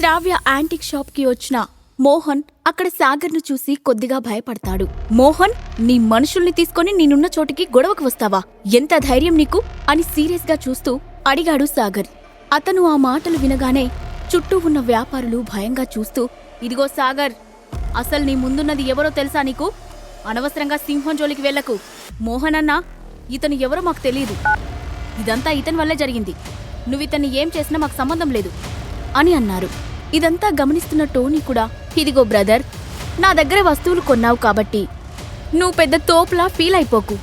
శ్రావ్య antique షాప్కి వచ్చిన మోహన్ అక్కడ సాగర్ను చూసి కొద్దిగా భయపడతాడు. మోహన్ నీ మనుషుల్ని తీసుకొని నేనున్న చోటికి గొడవకు వస్తావా? ఎంత ధైర్యం నీకు? అని సీరియస్గా చూస్తూ అడిగాడు సాగర్. అతను ఆ మాటలు వినగానే చుట్టూ ఉన్న వ్యాపారులు భయంగా చూస్తూ ఇదిగో సాగర్ అసలు నీ ముందున్నది ఎవరో తెలుసా నీకు? అనవసరంగా సింహం జోలికి వెళ్ళకు. మోహన్ అన్నా ఇతను ఎవరో మాకు తెలియదు ఇదంతా ఇతని వల్లే జరిగింది. నువ్వు ఇతన్ని ఏం చేసినా మాకు సంబంధం లేదు అని అన్నారు. ఇదంతా గమనిస్తున్న టోనీ కూడా ఇదిగో బ్రదర్ నా దగ్గర వస్తువులు కొన్నావు కాబట్టి. నువ్వు పెద్ద తోపులా ఫీల్ అయిపోకు.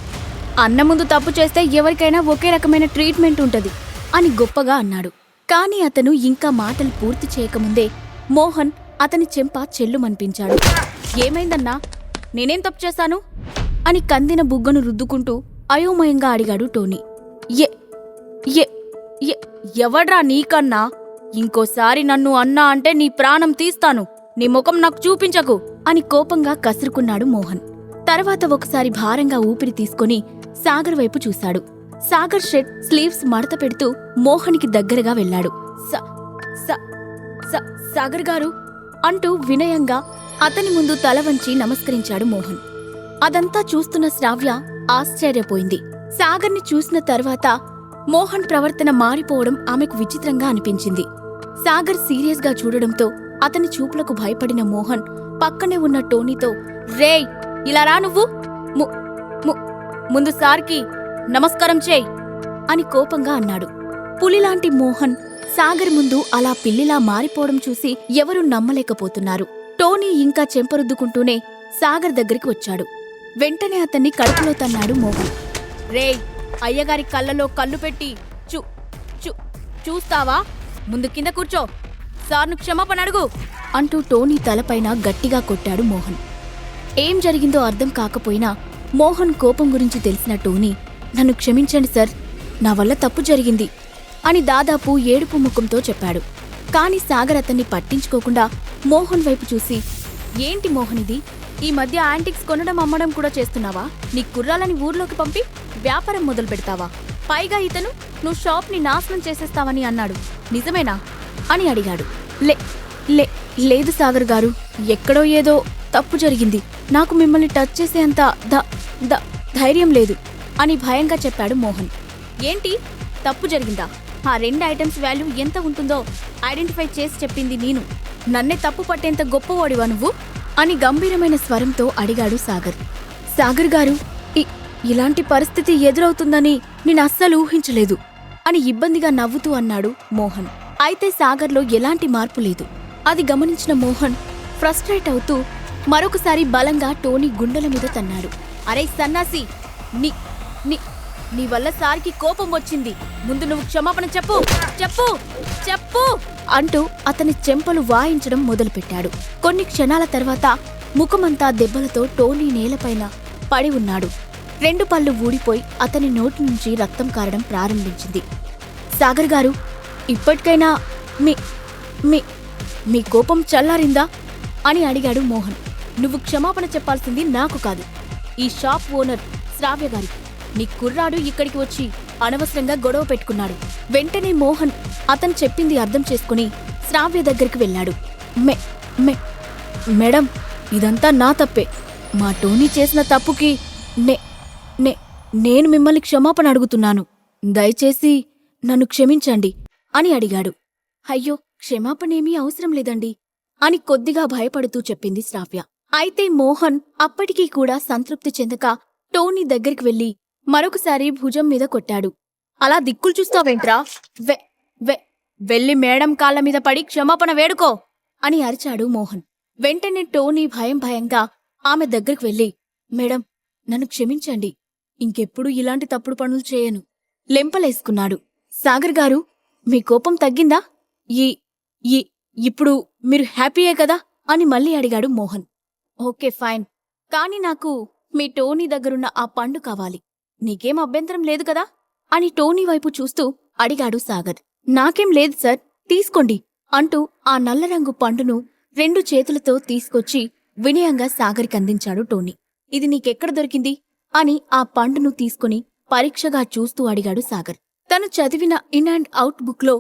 అన్న ముందు తప్పు చేస్తే ఎవరికైనా ఒకే రకమైన ట్రీట్మెంట్ ఉంటది అని గొప్పగా అన్నాడు. కానీ అతను ఇంకా మాటలు పూర్తి చేయకముందే మోహన్ అతని చెంప చెల్లుమనిపించాడు. ఏమైందన్నా? నేనేం తప్పు చేశాను? అని కందిన బుగ్గను రుద్దుకుంటూ అయోమయంగా అడిగాడు టోనీ. ఏ ఏ ఏ- ఎవడ్రా నీకన్నా? ఇంకోసారి నన్ను అన్నా అంటే నీ ప్రాణం తీస్తాను. నీ ముఖం నాకు చూపించకు అని కోపంగా కసురుకున్నాడు మోహన్. తర్వాత ఒకసారి భారంగా ఊపిరి తీసుకొని సాగర్ వైపు చూశాడు. సాగర్ షెడ్ స్లీవ్స్ మడత పెడుతూ మోహన్కి దగ్గరగా వెళ్ళాడు. సాగర్ గారు అంటూ వినయంగా అతని ముందు తల వంచి నమస్కరించాడు మోహన్. అదంతా చూస్తున్న శ్రావ్య ఆశ్చర్యపోయింది. సాగర్ని చూసిన తర్వాత మోహన్ ప్రవర్తన మారిపోవడం ఆమెకు విచిత్రంగా అనిపించింది. సాగర్ సీరియస్గా చూడడంతో అతని చూపులకు భయపడిన మోహన్ పక్కనే ఉన్న టోనీతో రేయ్ ఇలా రా నువ్వు. ము- ము- ముందు సార్కి నమస్కారం చేయి అని కోపంగా అన్నాడు. పులిలాంటి మోహన్ సాగర్ ముందు అలా పిల్లిలా మారిపోవడం చూసి ఎవరూ నమ్మలేకపోతున్నారు. టోనీ ఇంకా చెంపరుద్దుకుంటూనే సాగర్ దగ్గరికి వచ్చాడు. వెంటనే అతన్ని కడుపులో తన్నాడు మోహన్. రేయ్ అయ్యగారి కళ్ళలో కళ్ళు పెట్టి చూ చూ చూస్తావా? ముందు కింద కూర్చో. సార్ను క్షమాపణ అడుగు. అంటూ టోనీ తలపైన గట్టిగా కొట్టాడు మోహన్. ఏం జరిగిందో అర్థం కాకపోయినా మోహన్ కోపం గురించి తెలిసిన టోనీ నన్ను క్షమించండి సార్ నా వల్ల తప్పు జరిగింది అని దాదాపు ఏడుపు ముఖంతో చెప్పాడు. కాని సాగర్ అతన్ని పట్టించుకోకుండా మోహన్ వైపు చూసి ఏంటి మోహన్ ఇది? ఈ మధ్య యాంటిక్స్ కొనడం అమ్మడం కూడా చేస్తున్నావా? నీ కుర్రాలని ఊర్లోకి పంపి వ్యాపారం మొదలు పెడతావా పైగా ఇతను నువ్వు షాప్ని నాశనం చేసేస్తావని అన్నాడు. నిజమేనా? అని అడిగాడు. లే లే లేదు సాగర్ గారు ఎక్కడో ఏదో తప్పు జరిగింది. నాకు మిమ్మల్ని టచ్ చేసేంత ద ద ధైర్యం లేదు అని భయంగా చెప్పాడు మోహన్. ఏంటి? తప్పు జరిగిందా? ఆ రెండు ఐటమ్స్ వాల్యూ ఎంత ఉంటుందో ఐడెంటిఫై చేసి చెప్పింది నేను. నన్నే తప్పు పట్టేంత గొప్పవాడివా నువ్వు? అని గంభీరమైన స్వరంతో అడిగాడు సాగర్. సాగర్ గారు ఇలాంటి పరిస్థితి ఎదురవుతుందని నేను అస్సలు ఊహించలేదు. అని ఇబ్బందిగా నవ్వుతూ అన్నాడు మోహన్. అయితే సాగర్లో ఎలాంటి మార్పు లేదు. అది గమనించిన మోహన్ ఫ్రస్ట్రేట్ అవుతూ మరొకసారి బలంగా టోనీ గుండెల మీద తన్నాడు. అరే సన్నాసి నీ నీ నీ వల్ల సార్కి కోపం వచ్చింది. ముందు నువ్వు క్షమాపణ చెప్పు చెప్పు చెప్పు అంటూ అతని చెంపలు వాయించడం మొదలుపెట్టాడు. కొన్ని క్షణాల తర్వాత ముఖమంతా దెబ్బలతో టోనీ నేలపైన పడి ఉన్నాడు. రెండు పళ్ళు ఊడిపోయి అతని నోటి నుంచి రక్తం కారడం ప్రారంభించింది. సాగర్ గారు ఇప్పటికైనా మీ మీ మీ కోపం చల్లారిందా? అని అడిగాడు మోహన్. నువ్వు క్షమాపణ చెప్పాల్సింది నాకు కాదు. ఈ షాప్ ఓనర్ శ్రావ్య గారికి. నీ కుర్రాడు ఇక్కడికి వచ్చి అనవసరంగా గొడవ పెట్టుకున్నాడు. వెంటనే మోహన్ అతను చెప్పింది అర్థం చేసుకుని శ్రావ్య దగ్గరికి వెళ్ళాడు. మే మే మేడం ఇదంతా నా తప్పే. మా టోనీ చేసిన తప్పుకి నే నే నేను మిమ్మల్ని క్షమాపణ అడుగుతున్నాను. దయచేసి నన్ను క్షమించండి అని అడిగాడు. అయ్యో క్షమాపణేమీ అవసరం లేదండి అని కొద్దిగా భయపడుతూ చెప్పింది శ్రావ్య. అయితే మోహన్ అప్పటికీ కూడా సంతృప్తి చెందక టోనీ దగ్గరికి వెళ్ళి మరొకసారి భుజం మీద కొట్టాడు. అలా దిక్కులు చూస్తావేంట్రా? వె వె వెళ్ళి మేడం కాళ్ళ మీద పడి క్షమాపణ వేడుకో అని అరిచాడు మోహన్. వెంటనే టోనీ భయం భయంగా ఆమె దగ్గరికి వెళ్ళి మేడం నన్ను క్షమించండి. ఇంకెప్పుడు ఇలాంటి తప్పుడు పనులు చేయను. లెంపలేసుకున్నాడు. సాగర్ గారు మీ కోపం తగ్గిందా? ఈ ఈ ఇప్పుడు మీరు హ్యాపీయే కదా? అని మళ్ళీ అడిగాడు మోహన్. Okay fine. కాని నాకు మీ టోనీ దగ్గరున్న ఆ పండు కావాలి. నీకేం అభ్యంతరం లేదు కదా? అని టోనీ వైపు చూస్తూ అడిగాడు సాగర్. నాకేం లేదు సార్ తీసుకోండి అంటూ ఆ నల్లరంగు పండును రెండు చేతులతో తీసుకొచ్చి వినయంగా సాగర్కి అందించాడు టోనీ. ఇది నీకెక్కడ దొరికింది? అని ఆ పండును తీసుకుని పరీక్షగా చూస్తూ అడిగాడు సాగర్. తను చదివిన ఇన్ అండ్ అవుట్ బుక్లో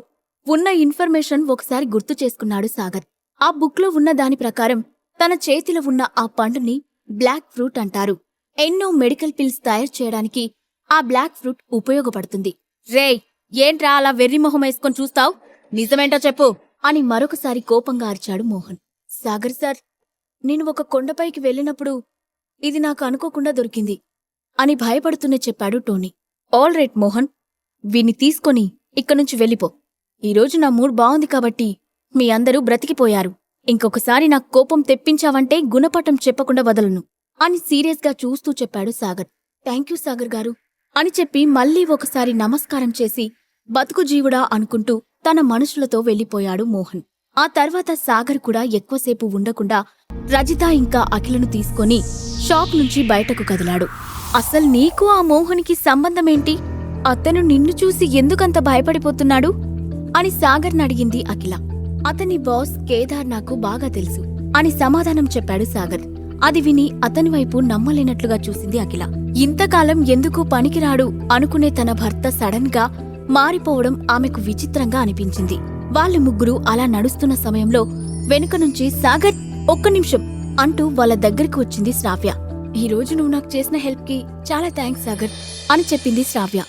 ఉన్న ఇన్ఫర్మేషన్ ఒకసారి గుర్తు చేసుకున్నాడు సాగర్. ఆ బుక్లో ఉన్న దాని ప్రకారం తన చేతిలో ఉన్న ఆ పండుని బ్లాక్ ఫ్రూట్ అంటారు. ఎన్నో మెడికల్ పిల్స్ తయారు చేయడానికి ఆ బ్లాక్ ఫ్రూట్ ఉపయోగపడుతుంది. రేయ్ ఏంట్రా అలా వెర్రి మొహం వేసుకొని చూస్తావ్? నిజమేంటో చెప్పు అని మరొకసారి కోపంగా అరిచాడు మోహన్. సాగర్ సార్ నేను ఒక కొండపైకి వెళ్ళినప్పుడు ఇది నాకు అనుకోకుండా దొరికింది. అని భయపడుతూనే చెప్పాడు టోనీ. All right Mohan. వీణ్ణి తీసుకొని ఇక్కనుంచి వెళ్ళిపో. ఈరోజు నా మూడ్ బాగుంది కాబట్టి మీ అందరూ బ్రతికిపోయారు. ఇంకొకసారి నాకు కోపం తెప్పించావంటే గుణపటం చెప్పకుండా వదలను అని సీరియస్గా చూస్తూ చెప్పాడు సాగర్. థ్యాంక్యూ సాగర్ గారు అని చెప్పి మళ్ళీ ఒకసారి నమస్కారం చేసి బతుకు జీవుడా అనుకుంటూ తన మనుషులతో వెళ్ళిపోయాడు మోహన్. ఆ తర్వాత సాగర్ కూడా ఎక్కువసేపు ఉండకుండా రజిత ఇంకా అఖిలను తీసుకొని షాప్ నుంచి బయటకు కదిలాడు. అసలు నీకు ఆ మోహన్కి సంబంధమేంటి? అతను నిన్ను చూసి ఎందుకంత భయపడిపోతున్నాడు? అని సాగర్ని అడిగింది అఖిల. అతని బాస్ కేదార్ నాకు బాగా తెలుసు అని సమాధానం చెప్పాడు సాగర్. అది విని అతని వైపు నమ్మలేనట్లుగా చూసింది అఖిల. ఇంతకాలం ఎందుకు పనికిరాడు అనుకునే తన భర్త సడన్గా మారిపోవడం ఆమెకు విచిత్రంగా అనిపించింది. వాళ్ళ ముగ్గురు అలా నడుస్తున్న సమయంలో వెనుక నుంచి సాగర్ ఒక్క నిమిషం అంటూ వాళ్ళ దగ్గరికి వచ్చింది శ్రావ్య. ఈ రోజు నువ్వు నాకు చేసిన హెల్ప్కి చాలా థ్యాంక్స్ సాగర్ అని చెప్పింది శ్రావ్య.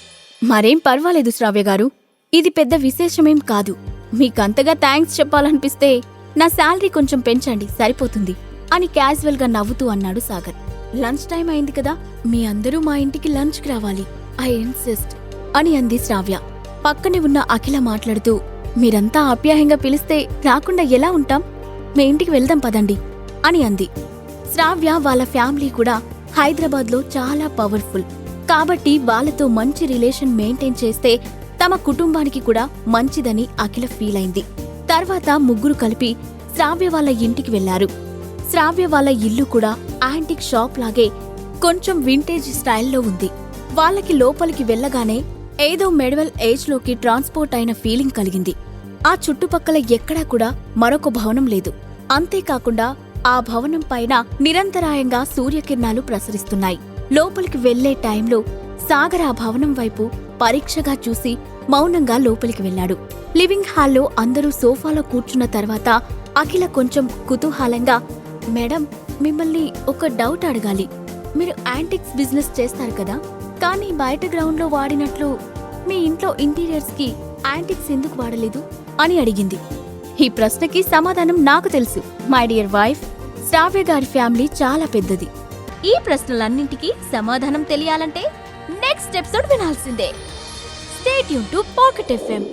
మరేం పర్వాలేదు శ్రావ్య గారు. ఇది పెద్ద విశేషమేం కాదు. మీకంతగా థ్యాంక్స్ చెప్పాలనిపిస్తే నా శాలరీ కొంచెం పెంచండి సరిపోతుంది అని క్యాజువల్గా నవ్వుతూ అన్నాడు సాగర్. లంచ్ టైం అయింది కదా మీ అందరూ మా ఇంటికి లంచ్కి రావాలి. ఐ ఇన్సిస్ట్ అని అంది శ్రావ్య. పక్కనే ఉన్న అఖిల మాట్లాడుతూ మీరంతా ఆప్యాయంగా పిలిస్తే రాకుండా ఎలా ఉంటాం? మీ ఇంటికి వెళ్దాం పదండి అని అంది. శ్రావ్య వాళ్ళ ఫ్యామిలీ కూడా హైదరాబాద్లో చాలా పవర్ఫుల్. కాబట్టి వాళ్ళతో మంచి రిలేషన్ మెయింటైన్ చేస్తే తమ కుటుంబానికి కూడా మంచిదని అఖిల ఫీల్ అయింది తర్వాత ముగ్గురు కలిపి శ్రావ్య వాళ్ళ ఇంటికి వెళ్ళారు శ్రావ్య వాళ్ళ ఇల్లు కూడా యాంటిక్ షాప్ లాగే కొంచెం వింటేజ్ స్టైల్లో ఉంది. వాళ్ళకి లోపలికి వెళ్ళగానే ఏదో మెడవల్ ఏజ్లోకి ట్రాన్స్పోర్ట్ అయిన ఫీలింగ్ కలిగింది. ఆ చుట్టుపక్కల ఎక్కడా కూడా మరొక భవనం లేదు. అంతేకాకుండా ఆ భవనం పైన నిరంతరాయంగా సూర్యకిరణాలు ప్రసరిస్తున్నాయి. లోపలికి వెళ్ళే టైంలో సాగర్ ఆ భవనం వైపు పరీక్షగా చూసి మౌనంగా లోపలికి వెళ్ళాడు. లివింగ్ హాల్లో అందరూ సోఫాలో కూర్చున్న తర్వాత అఖిల కొంచెం కుతూహలంగా మేడం మిమ్మల్ని ఒక డౌట్ అడగాలి. మీరు యాంటిక్స్ బిజినెస్ చేస్తారు కదా? కానీ బయట గ్రౌండ్లో వాడినట్లు మీ ఇంట్లో ఇంటీరియర్స్కి యాంటిక్స్ ఎందుకు వాడలేదు? అని అడిగింది. ఈ ప్రశ్నకి సమాధానం నాకు తెలుసు. మై డియర్ వైఫ్ శ్రావ్య గారి ఫ్యామిలీ చాలా పెద్దది. ఈ ప్రశ్నలన్నింటికి సమాధానం తెలియాలంటే నెక్స్ట్ ఎపిసోడ్ వినాల్సిందే. స్టేట్ యూన్ టు పాకెట్ ఎఫ్ఎం.